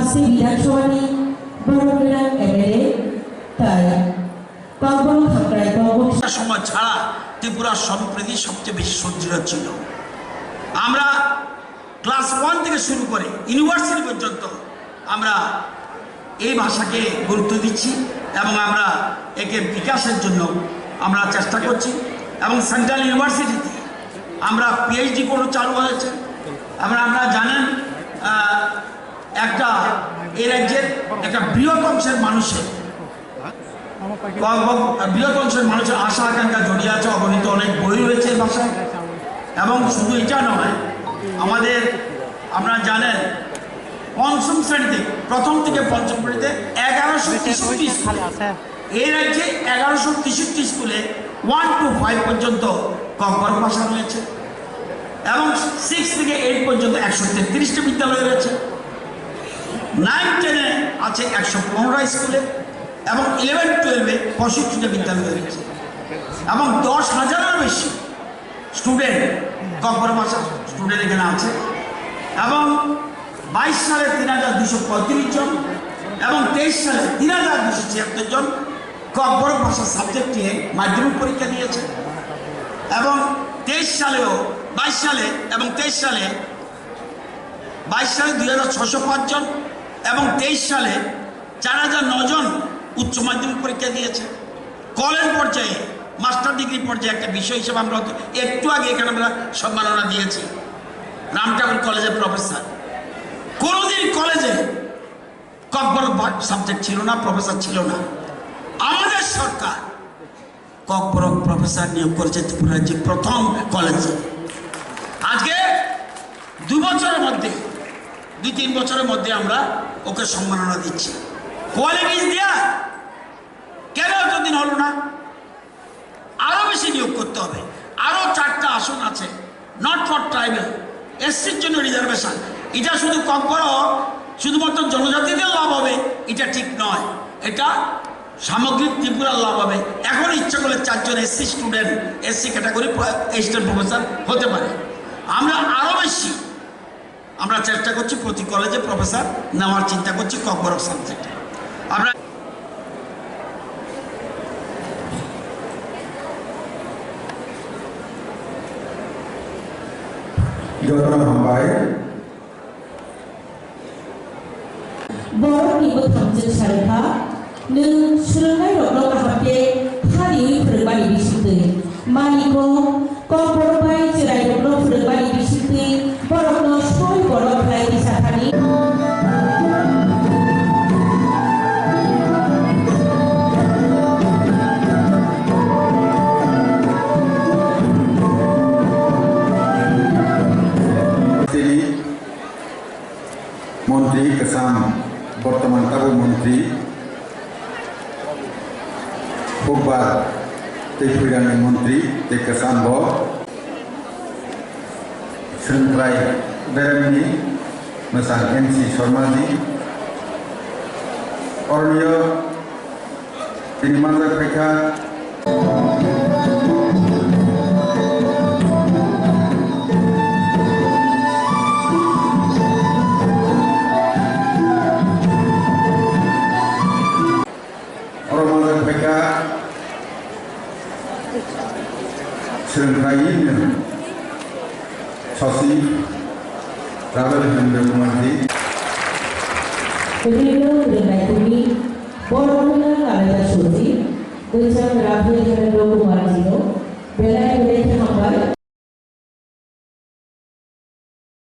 হাসি বিধানসভানি বড়গ্রাম এমএলএ তাই খাকড়াই কবল একটা সময় ছাড়া ত্রিপুরার সম্প্রীতি সবচেয়ে বেশি সুদৃঢ় ছিল। আমরা ক্লাস ওয়ান থেকে শুরু করে ইউনিভার্সিটি পর্যন্ত আমরা এই ভাষাকে গুরুত্ব দিচ্ছি এবং আমরা একে বিকাশের জন্য আমরা চেষ্টা করছি এবং সেন্ট্রাল ইউনিভার্সিটিতে আমরা পিএইচডি কোনো চালু হয়েছে। আপনারা জানেন আহ, একটা এই রাজ্যের একটা বৃহৎ অংশের মানুষের বৃহৎ অংশের মানুষের আশা আকাঙ্ক্ষা জড়িয়ে আছে, অগণিত অনেক বই রয়েছে ভাষায়। এবং শুধু এটা নয়, আমাদের আপনারা জানেন পঞ্চম শ্রেণীতে, প্রথম থেকে পঞ্চম শ্রেণীতে এগারোশো তেষট্টি স্কুল এই রাজ্যে এগারোশো তেষট্টি স্কুলে ওয়ান টু ফাইভ পর্যন্ত কঙ্কর ভাষা রয়েছে এবং সিক্স থেকে এইট পর্যন্ত একশো তেত্রিশটি বিদ্যালয় রয়েছে। নাইন টেনে আছে একশো পনেরো স্কুলে এবং ইলেভেন টুয়েলভে পঁয়ষট্টিটা বিদ্যালয় রয়েছে। এবং দশ হাজারের বেশি স্টুডেন্ট কম্পর ভাষা স্টুডেন্ট এখানে আছে। এবং বাইশ সালে তিন হাজার দুশো পঁয়ত্রিশ জন এবং তেইশ সালে তিন হাজার দুশো ছিয়াত্তর জন কব্বর ভাষা সাবজেক্ট নিয়ে মাধ্যমিক পরীক্ষা দিয়েছে। এবং তেইশ সালেও, বাইশ সালে এবং তেইশ সালে, বাইশ সালে দুই হাজার ছশো পাঁচজন এবং তেইশ সালে চার হাজার নজন উচ্চ মাধ্যমিক পরীক্ষা দিয়েছে। কলেজ পর্যায়ে, মাস্টার ডিগ্রি পর্যায়ে একটা বিষয় হিসেবে আমরা একটু আগে এখানে আমরা সম্মাননা দিয়েছি। রাম ঠাকুর কলেজের প্রফেসর। কোনোদিন কলেজে ককবর সাবজেক্ট ছিল না প্রফেসর ছিল না। আমাদের সরকার ককবর প্রফেসর নিয়োগ করেছে ত্রিপুরা রাজ্যে প্রথম কলেজে। আজকে দু বছরের মধ্যে, দুই তিন বছরের মধ্যে আমরা ওকে সম্মাননা দিচ্ছি। কোয়ালিটিস দেয়া? কেন এতদিন হলো না? আরও বেশি নিয়োগ করতে হবে। আরও চারটা আসন আছে। নট ফর ট্রাইবেল এসসির জন্য রিজার্ভেশন এটা শুধু কম করো, শুধুমাত্র জনজাতিদের লাভ হবে। এটা ঠিক নয়। এটা সামগ্রিক ত্রিপুরার লাভ হবে। এখন ইচ্ছা করলে চারজন SC student SC category assistant professor হতে পারে। আমরা আরও বেশি আমরা চেষ্টা করছি প্রতি কলেজে প্রফেসর নেওয়ার চিন্তা করছি ককবর সাবজেক্টে আমরা যত্ন হামবাই बर' निबो थामजों सारफा नों सोलोंनाय रत्न गाहामके हारियै फोरोंबानि बिसिखै मानिखौ कम्परबाय মন্ত্রী কিষান বর্তমান তাবু মন্ত্রী বুধবার ত্রিপুরানি মন্ত্রী তে কিষান ব सोलोंथाइ बेरेमनि मोजां एन सि शर्माजी अरण्य दिनमाजा फैखा selainnya sosi Rabel Hendra Kumardi. Kedua dan ekonomi Formula Kalaja Sosi Kedua Rabel Hendra Kumardi Bela Kedua Kumardi